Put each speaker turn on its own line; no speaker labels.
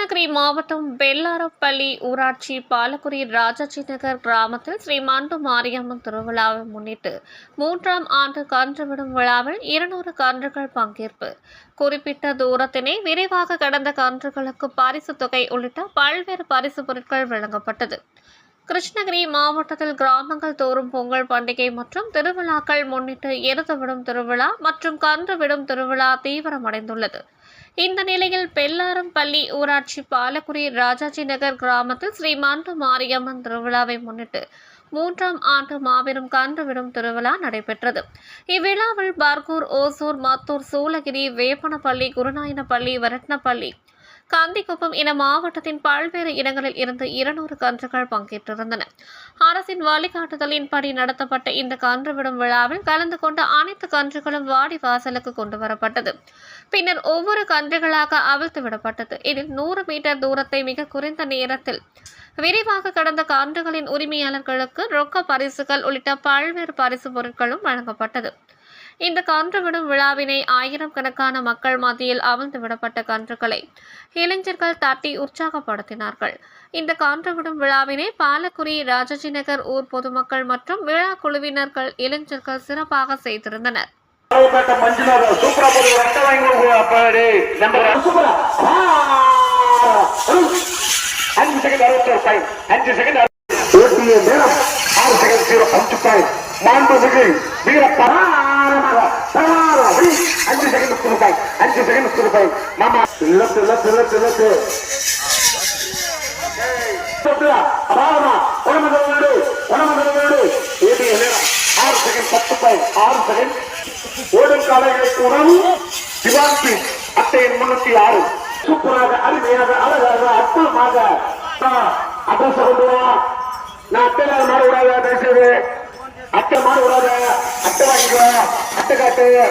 கிருஷ்ணகிரி மாவட்டம் பெல்லாரப்பள்ளி ஊராட்சி பாலக்குடி ராஜாஜி நகர் கிராமத்தில் ஸ்ரீ மாண்டு மாரியம்மன் திருவிழாவை முன்னிட்டு மூன்றாம் ஆண்டு கன்று விடும் விழாவில் இருநூறு கன்றுகள் பங்கேற்பு. குறிப்பிட்ட தூரத்தினை விரைவாக கடந்த கன்றுகளுக்கு பரிசு தொகை உள்ளிட்ட பல்வேறு பரிசு பொருட்கள் வழங்கப்பட்டது. கிருஷ்ணகிரி மாவட்டத்தில் கிராமங்கள் தோறும் பொங்கல் பண்டிகை மற்றும் திருவிழாக்கள் முன்னிட்டு எருது விடும் திருவிழா மற்றும் கன்று விடும் திருவிழா தீவிரமடைந்துள்ளது. இந்த நிலையில் பெல்லாரம் பள்ளி ஊராட்சி பாலக்குடி ராஜாஜி நகர் கிராமத்தில் ஸ்ரீ மாரியம்மன் திருவிழாவை முன்னிட்டு மூன்றாம் ஆண்டு மாபெரும் கன்று விடும் திருவிழா நடைபெற்றது. இவ்விழாவில் பர்கூர் ஓசூர் மத்தூர் சூலகிரி வேப்பனப்பள்ளி குருநாயனப்பள்ளி வரட்னப்பள்ளி கந்திக்குப்பம் என மாவட்டத்தின் பல்வேறு இடங்களில் இருந்து இருநூறு கன்றுகள் பங்கேற்றிருந்தன. அரசின் வழிகாட்டுதலின்படி நடத்தப்பட்ட இந்த கன்று விடும் விழாவில் கலந்து கொண்ட அனைத்து கன்றுகளும் வாடி வாசலுக்கு கொண்டு வரப்பட்டது. பின்னர் ஒவ்வொரு கன்றுகளாக அவிழ்த்து விடப்பட்டது. இதில் நூறு மீட்டர் தூரத்தை மிக குறைந்த நேரத்தில் விரைவாக கடந்த கன்றுகளின் உரிமையாளர்களுக்கு ரொக்க பரிசுகள் உள்ளிட்ட பல்வேறு பரிசு பொருட்களும் வழங்கப்பட்டது. இந்த கன்றுவிடும் விழாவினை ஆயிரம் கணக்கான மக்கள் மத்தியில் அவிழ்ந்து விடப்பட்ட கன்றுகளை இளைஞர்கள் தட்டி உற்சாகப்படுத்தினார்கள். இந்த கன்றுவிடும் விழாவினை பாலக்குடி ராஜாஜி நகர் ஊர் பொதுமக்கள் மற்றும் விழா குழுவினர்கள் இளைஞர்கள் சிறப்பாக செய்திருந்தனர்.
பேட்ட அஞ்சு செகண்ட் அறுபத்தி பாயிண்ட் அஞ்சு செகண்ட் ஓட்டிய நேரம் ஆறு செகண்ட் ஜீரோ அஞ்சு பாயிண்ட். மாண்புமிகு வீர பராரமாக அஞ்சு செகண்ட் முப்பது அஞ்சு செகண்ட் முப்பது மாமா லெஃப்ட் லெஃப்ட் லெஃப்ட் லெஃப்ட் அபாரமா உடம்பு வீடு உடம்பு வீடு ஓட்டிய ஆறு செகண்ட் பத்து பாயிண்ட் ஆறு செகண்ட் ஓடும் காலைகளுக்கு உணவு சிவாங்கி அட்டையின் முன்னூத்தி ஆறு சூப்பராக அருமையாக அழகாக அற்புதமாக அட்ரஸ் கொண்டு நான் அட்டையில மாற விடாத பேசுறது அட்டை মাঠ থেকে